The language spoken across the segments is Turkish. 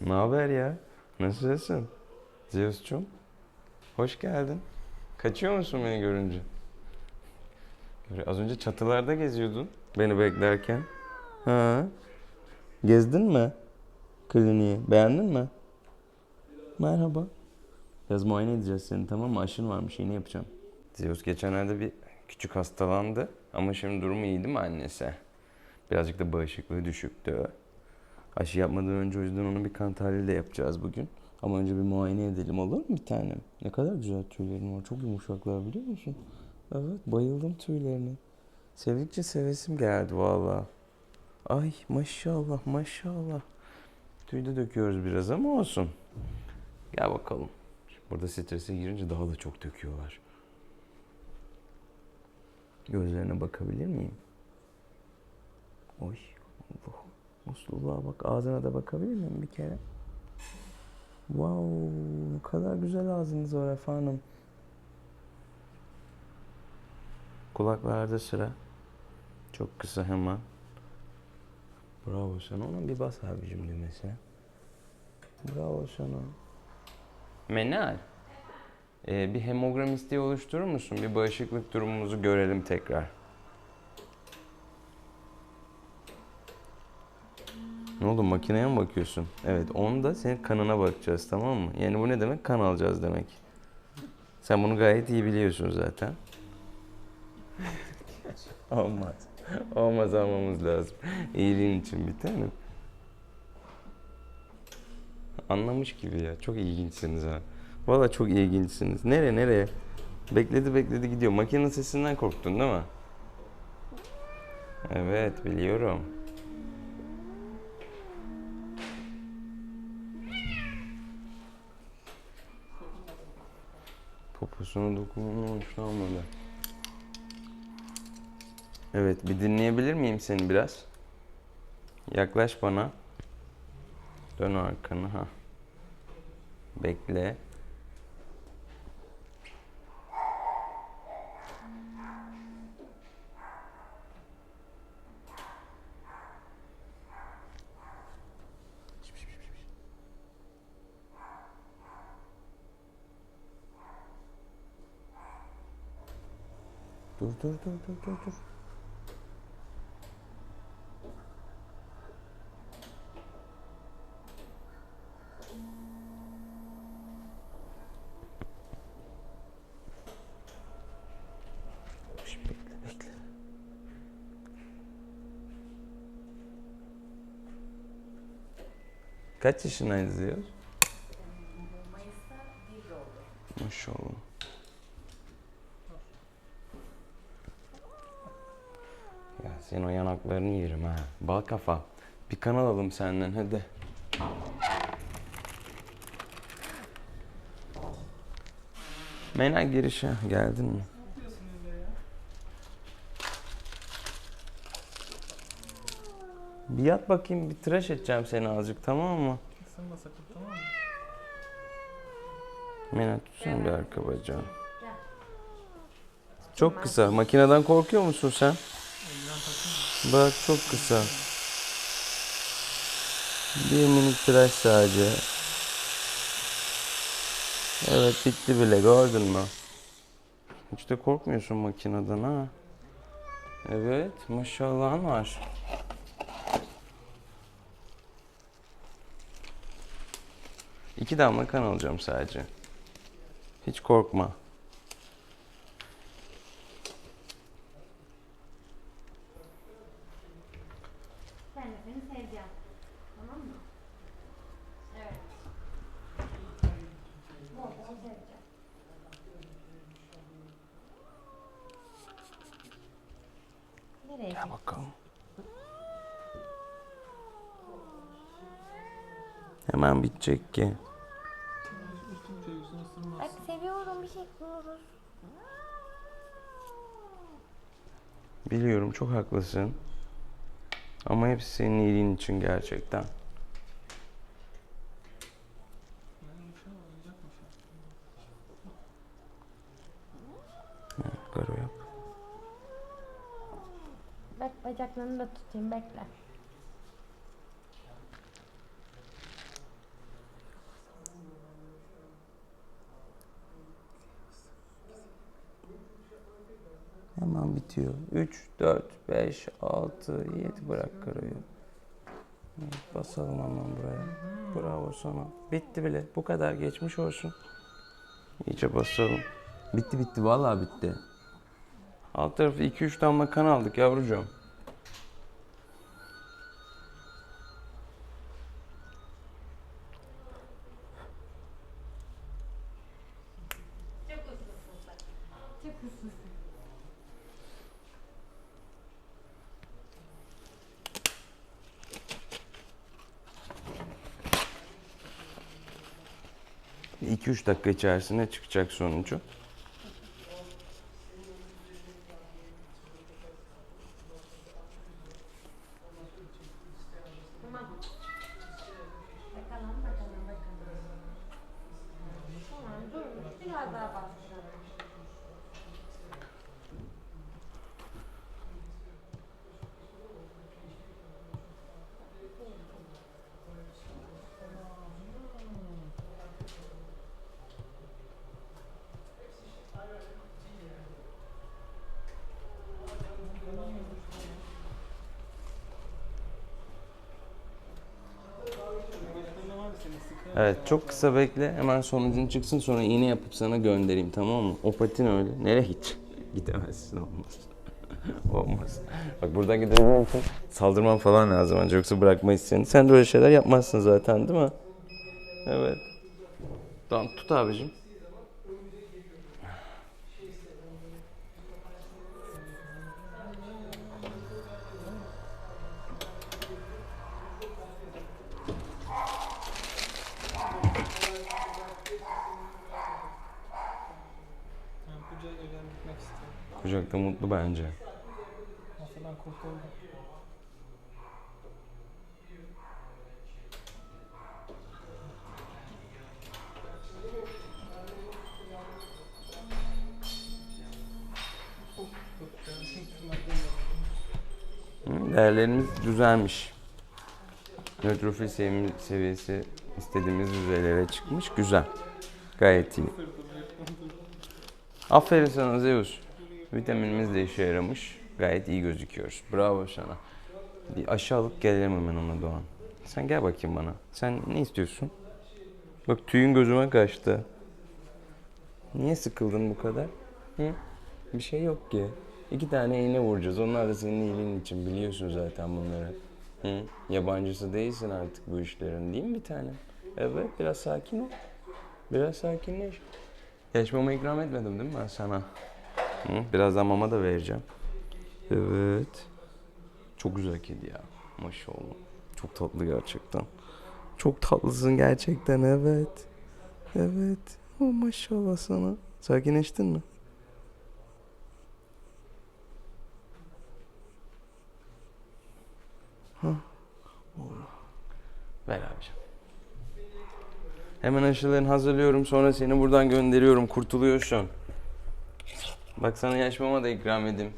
Ne haber ya? Nasılsın? Zeus'cum. Hoş geldin. Kaçıyor musun beni görünce? Böyle Az önce çatılarda geziyordun beni beklerken. Ha? Gezdin mi? Kliniği. Beğendin mi? Merhaba. Yaz muayene edeceğiz seni tamam mı? Aşın varmış iğne yapacağım. Zeus geçenlerde bir küçük hastalandı. Ama şimdi durumu iyi değil mi annesi? Birazcık da bağışıklığı düşüktü. Aşı yapmadan önce o yüzden onu bir kan tahlili de yapacağız bugün. Ama önce bir muayene edelim olur mu bir tanem? Ne kadar güzel tüylerin var. Çok yumuşaklar biliyor musun? Evet bayıldım tüylerine. Sevdikçe sevesim geldi valla. Ay maşallah maşallah. Tüy de döküyoruz biraz ama olsun. Gel bakalım. Burada strese girince daha da çok döküyorlar. Gözlerine bakabilir miyim? Oy Allah'ım. Musluluğa bak. Ağzına da bakabilir miyim bir kere? Wow, ne kadar güzel ağzınız var efendim. Kulaklarda sıra. Çok kısa hemen. Bravo sana. Ona bir bas abicim düğmesine. Bravo sana. Menal. Ee, bir hemogram isteği oluşturur musun? Bir bağışıklık durumumuzu görelim tekrar. Ne oldu makineye mi bakıyorsun? Evet onu da senin kanına bakacağız tamam mı? Yani bu ne demek? Kan alacağız demek. Sen bunu gayet iyi biliyorsun zaten. Olmaz. Olmaz almamız lazım. İyiliğin için bir tane. Anlamış gibi ya. Çok ilginçsiniz ha. Valla çok ilginçsiniz. Nereye nereye? Bekledi bekledi gidiyor. Makinenin sesinden korktun değil mi? Evet biliyorum. Poposuna dokunmanın hoşlanmadı. Evet bir dinleyebilir miyim seni biraz? Yaklaş bana. Dön arkanı ha. Bekle. Dur dur dur dur dur dur. Bekle bekle. Kaç yaşındaydı Zeus? Mayıs'ta bir oldu. Maşallah. Ya senin o yanaklarını yerim ha. Bal kafa. Bir kan alalım senden hadi. Mena girişe geldin mi? Bir yat bakayım bir tıraş edeceğim seni azıcık tamam mı? Sen de sakın tamam mı? Mena tutsana bir arka bacağını. Gel. Çok kısa. Makineden korkuyor musun sen? Bak çok kısa. Bir minik tıraş sadece. Evet bitti bile gördün mü? Hiç de korkmuyorsun makineden ha. Evet maşallahın var. İki damla kan alacağım sadece. Hiç korkma. Ben de seni seveceğim. Tamam mı? Evet. Bol bol seveceğim. Nereye Gel bakalım. Hemen bitecek ki. Bak seviyorum bir şey yapıyoruz. Biliyorum çok haklısın. Ama hepsi senin iyiliğin için gerçekten. Ya. Garo yap bacaklarını da tutayım bekle. Hemen bitiyor. 3, 4, 5, 6, 7 bırak kırıyor. Basalım hemen buraya. Bravo sana. Bitti bile. Bu kadar geçmiş olsun. İyice basalım. Bitti bitti vallahi bitti. Alt tarafı 2-3 damla kan aldık yavrucuğum. 2-3 dakika içerisinde çıkacak sonucu. Biraz daha bastıralım. Başlarında var mı senin sıkı? Evet çok kısa bekle hemen sonucun çıksın sonra iğne yapıp sana göndereyim tamam mı? O patin öyle. Nereye gidecek? Gidemezsin olmaz. olmaz. Bak buradan için saldırman falan lazım önce yoksa bırakmayız seni. Sen de öyle şeyler yapmazsın zaten değil mi? Evet. Tamam tut abicim. Ben kucağıyla gitmek istiyorum. Kucakta mutlu bence. Aslında ben kurtuldum. Değerlerimiz düzelmiş. Nötrofil seviyesi istediğimiz düzeylere çıkmış. Güzel. Gayet iyi. Aferin sana Zeus. Vitaminimiz de işe yaramış. Gayet iyi gözüküyoruz. Bravo sana. Bir aşağılık gelelim hemen ona Doğan. Sen gel bakayım bana. Sen ne istiyorsun? Bak tüyün gözüme kaçtı. Niye sıkıldın bu kadar? Hı? Bir şey yok ki. İki tane iğne vuracağız. Onlar da senin iyiliğin için. Biliyorsun zaten bunları. Hı? Yabancısı değilsin artık bu işlerin değil mi bir tane? Evet biraz sakin ol. Biraz sakinleş. Yaş mama ikram etmedim değil mi ben sana? Hı? Birazdan mama da vereceğim. Evet. Çok güzel kedi ya. Maşallah. Çok tatlı gerçekten. Çok tatlısın gerçekten evet. Evet. Oh, maşallah sana. Sakinleştin mi? Ha. Ver abiciğim. Hemen aşılarını hazırlıyorum. Sonra seni buradan gönderiyorum. Kurtuluyorsun. Bak sana yaş mama da ikram edeyim.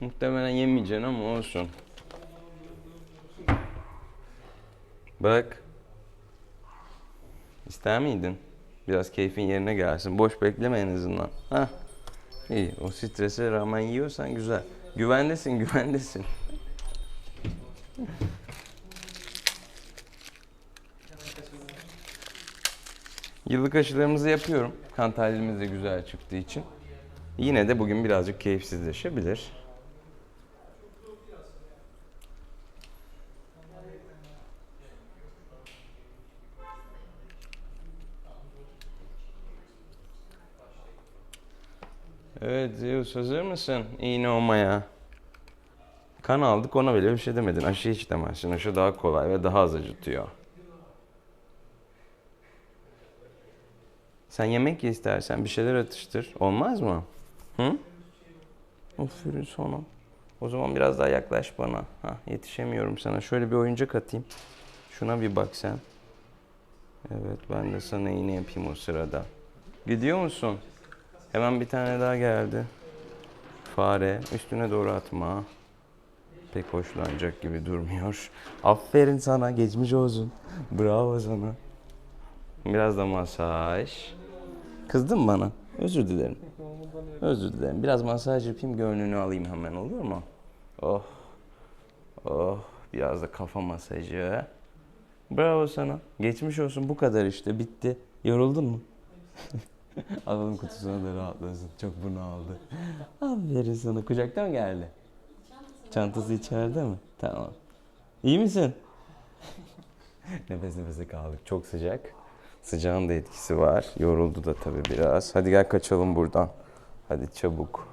Muhtemelen yemeyeceksin ama olsun. Bak. İster miydin? Biraz keyfin yerine gelsin. Boş bekleme en azından. Hah. İyi. O strese rağmen yiyorsan güzel. Güvendesin, güvendesin. Yıllık aşılarımızı yapıyorum. Kan tahlilimiz de güzel çıktığı için. Yine de bugün birazcık keyifsizleşebilir. Evet Zeus hazır mısın? İğne olmaya. Kan aldık ona bile bir şey demedin. Aşı hiç demezsin. Aşı daha kolay ve daha az acıtıyor. Sen yemek ye istersen bir şeyler atıştır. Olmaz mı? Hı? Aferin sana. O zaman biraz daha yaklaş bana. Ha, yetişemiyorum sana. Şöyle bir oyuncak atayım. Şuna bir bak sen. Evet ben de sana iğne yapayım o sırada. Gidiyor musun? Hemen bir tane daha geldi. Fare. Üstüne doğru atma. Pek hoşlanacak gibi durmuyor. Aferin sana. Geçmiş olsun. Bravo sana. Biraz da masaj. Kızdın mı bana? Özür dilerim. Özür dilerim. Biraz masaj yapayım, gönlünü alayım hemen olur mu? Oh. Oh. Biraz da kafa masajı. Bravo sana. Geçmiş olsun. Bu kadar işte. Bitti. Yoruldun mu? Alalım kutusuna da rahatlasın. Çok bunu aldı. Aferin sana. Kucakta mı geldi? Çantası içeride mi? Tamam. İyi misin? Nefes nefese kaldık. Çok sıcak. Sıcağın da etkisi var. Yoruldu da tabii biraz. Hadi gel kaçalım buradan. Hadi çabuk.